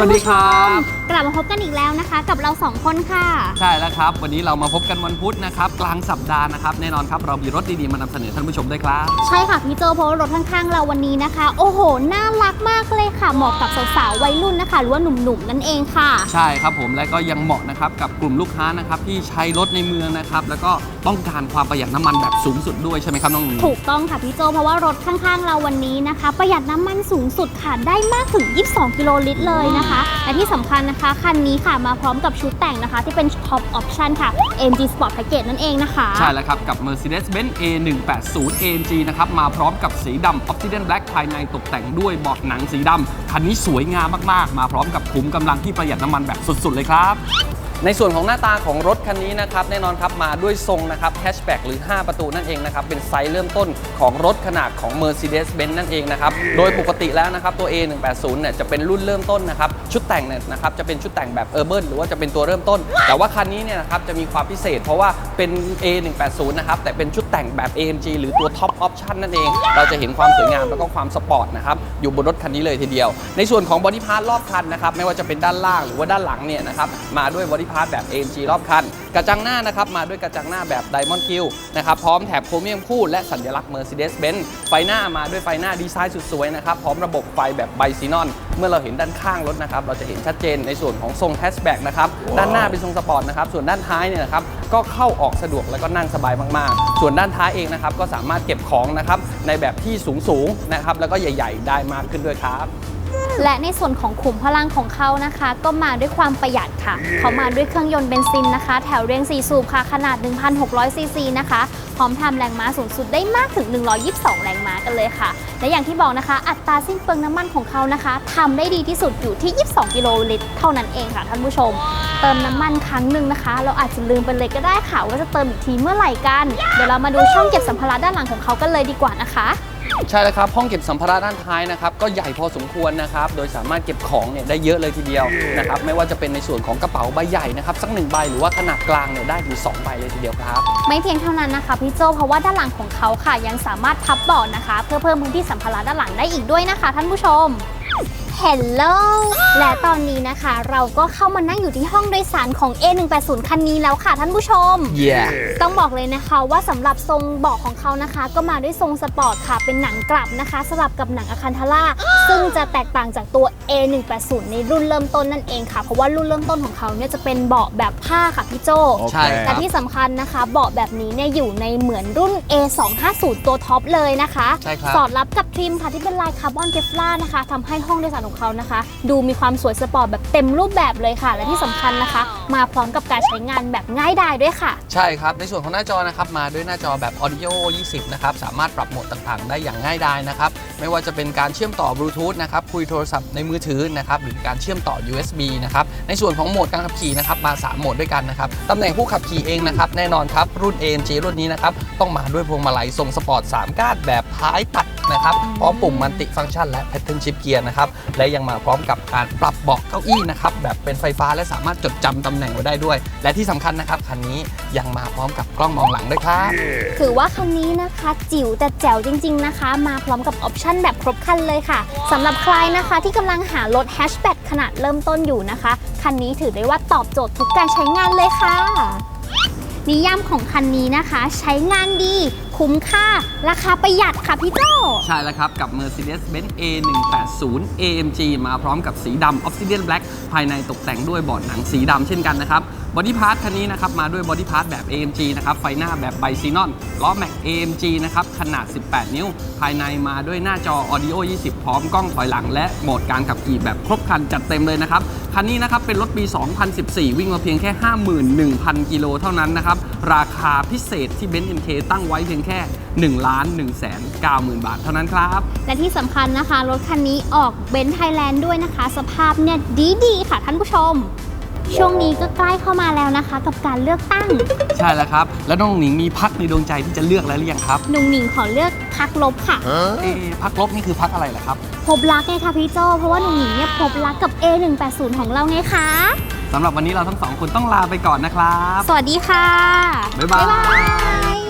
สวัสดีครับ กลับมาพบกันอีกแล้วนะคะ กับเราสองคนค่ะ ใช่แล้วครับ วันนี้เรามาพบกันวันพุธนะครับ กลางสัปดาห์นะครับ แน่นอนครับ เรามีรถดีๆ มานำเสนอท่านผู้ชมด้วยครับ ใช่ค่ะพี่โจเพราะว่ารถข้างๆเราวันนี้นะคะ โอ้โห น่ารักมากเลยค่ะ เหมาะกับสาวๆวัยรุ่นนะคะ หรือว่าหนุ่มๆนั่นเองค่ะ ใช่ครับผมและก็ยังเหมาะนะครับกับกลุ่มลูกค้านะครับที่ใช้รถในเมืองนะครับ แล้วก็ต้องการความประหยัดน้ำมันแบบสูงสุดด้วยใช่ไหมครับน้องหนู ถูกต้องค่ะพี่โจเพราะว่ารถข้างๆเราวันนี้นะคะ ประหยัดน้ำมันสูงสุดค่ะได้มากถึง 22 กิโลลิตรเลยนะคะและที่สำคัญนะคะคันนี้ค่ะมาพร้อมกับชุดแต่งนะคะ ที่เป็น Top Option ค่ะ MG Sport Package นั่นเองนะคะ ใช่แล้วครับ กับ Mercedes-Benz A180 AMG นะครับมาพร้อมกับสีดำ Obsidian Black ภายในตกแต่งด้วยเบาะหนังสีดำคันนี้สวยงามมากๆ มาพร้อมกับขุมกำลังที่ประหยัดน้ำมันแบบสุดๆเลยครับ ในส่วนของหน้าตาของรถคันนี้นะครับแน่นอนครับมาด้วยทรงนะครับแฮชแบ็กหรือ 5 ประตูนั่นเองนะครับเป็นไซส์เริ่มต้นของรถขนาดของ Mercedes-Benz นั่นเองนะครับโดยปกติแล้วนะครับตัว A180 เนี่ยจะเป็นรุ่นเริ่มต้นนะครับชุดแต่งเนี่ยนะครับจะเป็นชุดแต่งแบบ Urban หรือว่าจะเป็นตัวเริ่มต้น แต่ว่าคันนี้เนี่ยนะครับจะมีความพิเศษ เพราะว่าเป็น A180 นะครับแต่เป็นชุดแต่งแบบ AMG หรือตัว Top Option นั่นเอง เราจะเห็นความสวยงามแล้วก็ความสปอร์ตนะครับอยู่บนรถคันนี้เลยทีเดียว ในส่วนของบอดี้พาร์ทรอบคันนะครับไม่ว่าจะเป็นด้านล่างหรือว่าด้านหลังเนี่ยนะครับมาด้วยบอดี้พาร์ทแบบ AMG รอบคัน กระจังหน้านะครับมาด้วยกระจังหน้าแบบ Diamond Q นะครับพร้อมแถบโครเมียมคู่และสัญลักษณ์ Mercedes-Benz ไฟหน้ามาด้วยไฟหน้าดีไซน์สุดสวยนะครับพร้อมระบบไฟแบบไบซีนอน เมื่อเราเห็นด้านข้างรถนะครับเราจะเห็นชัดเจนในส่วนของทรงแฮชแบ็กนะครับด้านหน้าเป็นทรงสปอร์ตนะครับส่วนด้านท้ายเนี่ยนะครับก็เข้าออกสะดวกแล้วก็นั่งสบายมากๆ ส่วนด้านท้ายเองนะครับก็สามารถเก็บของนะครับในแบบที่สูงๆนะครับแล้วก็ใหญ่ ๆ ได้มากขึ้นด้วยครับ และในส่วนของขุมพลังของเขานะคะ ก็มาด้วยความประหยัดค่ะ เขามาด้วยเครื่องยนต์เบนซินนะคะ แถวเรียง 4 สูบค่ะ ขนาด 1,600 ซีซีนะคะ พร้อมทำแรงม้าสูงสุดได้มากถึง 122 แรงม้ากันเลยค่ะ และอย่างที่บอกนะคะ อัตราสิ้นเปลืองน้ำมันของเขานะคะทำได้ดีที่สุดอยู่ที่ 22 กิโลลิตรเท่านั้นเองค่ะท่านผู้ชม เติมน้ำมันครั้งหนึ่งนะคะ เราอาจจะลืมไปเลยก็ได้ค่ะว่าจะเติมอีกทีเมื่อไหร่กัน เดี๋ยวเรามาดูช่องเก็บสัมภาระด้านหลังของเขากันเลยดีกว่านะคะ ใช่แล้วครับ ห้องเก็บสัมภาระด้านท้ายนะครับก็ใหญ่พอสมควรนะครับ โดยสามารถเก็บของเนี่ยได้เยอะเลยทีเดียวนะครับไม่ว่าจะเป็นในส่วนของกระเป๋าใบใหญ่นะครับสักหนึ่งใบหรือว่าขนาดกลางเนี่ยได้ถึงสองใบเลยทีเดียวครับ ไม่เพียงเท่านั้นนะคะพี่โจเพราะว่าด้านหลังของเขาค่ะ ยังสามารถพับเบาะนะคะ เพื่อเพิ่มพื้นที่สัมภาระด้านหลังได้อีกด้วยนะคะ ท่านผู้ชม Hello และตอนนี้นะคะ เราก็เข้ามานั่งอยู่ที่ห้องโดยสารของ A180 คันนี้แล้วค่ะท่านผู้ชม yeah ต้องบอกเลยนะคะว่าสำหรับทรงเบาะของเขานะคะ ก็มาด้วยทรงสปอร์ตค่ะ เป็นหนังกลับนะคะ สลับกับหนังอะคันทาร่าซึ่งจะแตกต่างจากตัว A180 ในรุ่นเริ่มต้นนั่นเองค่ะ เพราะว่ารุ่นเริ่มต้นของเขาเนี่ยจะเป็นเบาะแบบผ้าค่ะพี่โจใช่คแต่รับที่สำคัญนะคะเบาะแบบนี้เนี่ยอยู่ในเหมือนรุ่น A250 ตัวท็อปเลยนะคะใช่ครับสอดรับกับทริมค่ะที่เป็นลายคาร์บอนเกฟลานะคะทำให้ห้องโดยสารของเขานะคะ ดูมีความสวยสปอร์ตแบบเต็มรูปแบบเลยค่ะ และที่สำคัญนะคะ มาพร้อมกับการใช้งานแบบง่ายดายด้วยค่ะ ใช่ครับ ในส่วนของหน้าจอนะครับมาด้วยหน้าจอแบบ Audio 20 นะครับ สามารถปรับโหมดต่างๆ ได้อย่างง่ายดายนะครับ ไม่ว่าจะเป็นการเชื่อมต่อบลูทูธนะครับ คุยโทรศัพท์ในมือถือนะครับ หรือการเชื่อมต่อ USB นะครับ ในส่วนของโหมดการขับขี่นะครับ มา 3 โหมดด้วยกันนะครับ ตำแหน่งผู้ขับขี่เองนะครับ แน่นอนครับ รุ่น AMG รุ่นนี้นะครับ ต้องมาด้วยพวงมาลัยทรงสปอร์ต 3 ก้านแบบท้ายตัด นะครับ พร้อมปุ่มมัลติฟังก์ชันและแพทเทิร์นชิปเกียร์นะครับ และยังมาพร้อมกับการปรับเบาะเก้าอี้นะครับ แบบเป็นไฟฟ้าและสามารถจดจำตำแหน่งไว้ได้ด้วย และที่สำคัญนะครับคันนี้ยังมาพร้อมกับกล้องมองหลังด้วยครับถือว่าคันนี้นะคะจิ๋วแต่แจ๋วจริง ๆนะคะ มาพร้อมกับออปชั่นแบบครบครันเลยค่ะสำหรับใครนะคะที่กำลังหารถแฮชแบ็กขนาดเริ่มต้นอยู่นะคะคันนี้ถือได้ว่าตอบโจทย์ทุกการใช้งานเลยค่ะ นิยามของคันนี้นะคะ ใช้งานดี คุ้มค่า ราคาประหยัดค่ะพี่โจใช่แล้วครับ กับ Mercedes-Benz A180 AMG มาพร้อมกับสีดำ Obsidian Black ภายในตกแต่งด้วยเบาะหนังสีดำเช่นกันนะครับบอดี้พาร์ทคันนี้นะครับมาด้วยบอดี้พาร์ทแบบ AMG นะครับไฟหน้าแบบไบซีนอนล้อแม็ก AMG นะครับขนาด 18 นิ้ว ภายในมาด้วยหน้าจอ Audio 20 พร้อมกล้องถอยหลัง และโหมดการขับขี่แบบครบคันจัดเต็มเลยนะครับ คันนี้นะครับเป็นรถปี 2014 วิ่งมาเพียงแค่ 51,000 กิโลเท่านั้นนะครับ ราคาพิเศษที่เบนซ์เอ็มเคตั้งไว้เพียงแค่ 1 ล้าน1 9 0 0 0 บาทเท่านั้นครับ และที่สำคัญนะคะ รถคันนี้ออกเบนซ์ไทยแลนด์ด้วยนะคะ สภาพเนี่ยดี ๆ ค่ะท่านผู้ชม ช่วงนี้ก็ใกล้เข้ามาแล้วนะคะ กับการเลือกตั้ง ใช่แล้วครับ แล้วน้องหนิงมีพักในดวงใจที่จะเลือกแล้วหรือยังครับหนุ่งหนิงขอเลือกพักลบค่ะ เอ๊ะพักลบนี่คือพักอะไรล่ะครับ พบรักไงคะพี่โจ เพราะว่าหนุ่งหนิงเนี่ยพบรักกับ A180 ของเราไงคะ สำหรับวันนี้เราทั้งสองคนต้องลาไปก่อนนะครับ สวัสดีค่ะ บ๊ายบายบ๊ายบาย